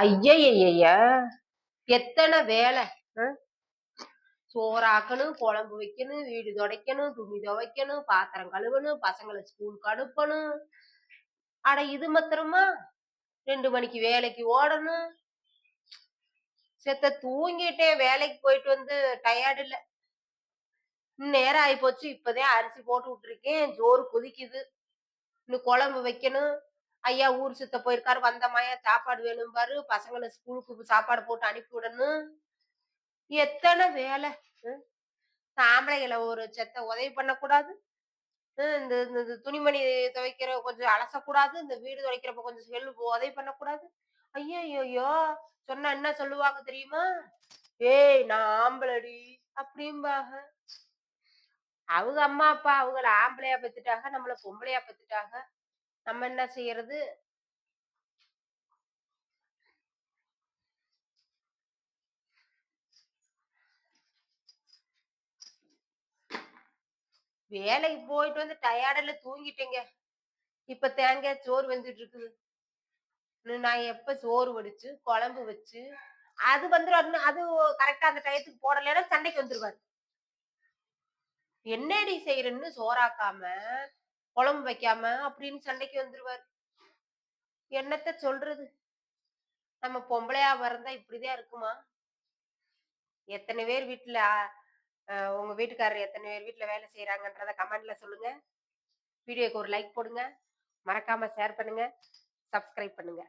ஐயய்யய்ய எத்தனை வேலை சோறாக்கணும் குழம்பு வைக்கணும் வீடு துடைக்கணும் துணி துவைக்கணும் பாத்திரம் கழுவணும் பசங்களை ஸ்கூலுக்கு அனுப்பணும். அட இது மாத்திரமா? ரெண்டு மணிக்கு வேலைக்கு ஓடணும். செத்த தூங்கிட்டே வேலைக்கு போயிட்டு வந்து டயர்டு இல்ல. நேரம் ஆகி போச்சு இப்பதான் அரிசி போட்டு விட்டுருக்கேன் ஜோறு கொதிக்குது. இன்னும் குழம்பு வைக்கணும். ஐயா ஊர் சுத்த போயிருக்காரு வந்தமாயா சாப்பாடு வேணும் பாரு பசங்களை ஸ்கூலுக்கு சாப்பாடு போட்டு அனுப்பி விடணும். எத்தனை வேலை? ஹம்? ஆம்பளைகளை ஒரு செத்த உதவி பண்ணக்கூடாது. இந்த இந்த துணிமணி துவைக்கிற கொஞ்சம் அலசக்கூடாது இந்த வீடு துவைக்கிறப்ப கொஞ்சம் செல்லு உதவி பண்ணக்கூடாது. ஐயோ சொன்னா என்ன சொல்லுவாங்க தெரியுமா? ஏய் நான் ஆம்பளடி அப்படிம்பாங்க. அவங்க அம்மா அப்பா அவங்கள ஆம்பளையா பெத்துட்டாங்க நம்மள பொம்பளையா பெத்துட்டாங்க. நம்ம என்ன செய்யறது? வேலைக்கு போயிட்டு வந்து டயர்டில் தூங்கிட்டேங்க. இப்ப தேங்காய் சோறு வெந்துட்டு இருக்குது நான் எப்ப சோறு வடிச்சு குழம்பு வச்சு அது வந்துடும் அது கரெக்டா அந்த டயத்துக்கு போடலைன்னா சண்டைக்கு வந்துருவாரு. என்னடி செய்யறன்னு சோறாக்காம குழம்பு வைக்காம அப்படின்னு சண்டைக்கு வந்துருவாரு. என்னத்த சொல்றது? நம்ம பொம்பளையா பிறந்தா இப்படிதான் இருக்குமா? எத்தனை பேர் வீட்டுல உங்க வீட்டுக்காரர் எத்தனை பேர் வீட்டுல வேலை செய்யறாங்கன்றத கமெண்ட்ல சொல்லுங்க. வீடியோக்கு ஒரு லைக் போடுங்க. மறக்காம ஷேர் பண்ணுங்க. சப்ஸ்கிரைப் பண்ணுங்க.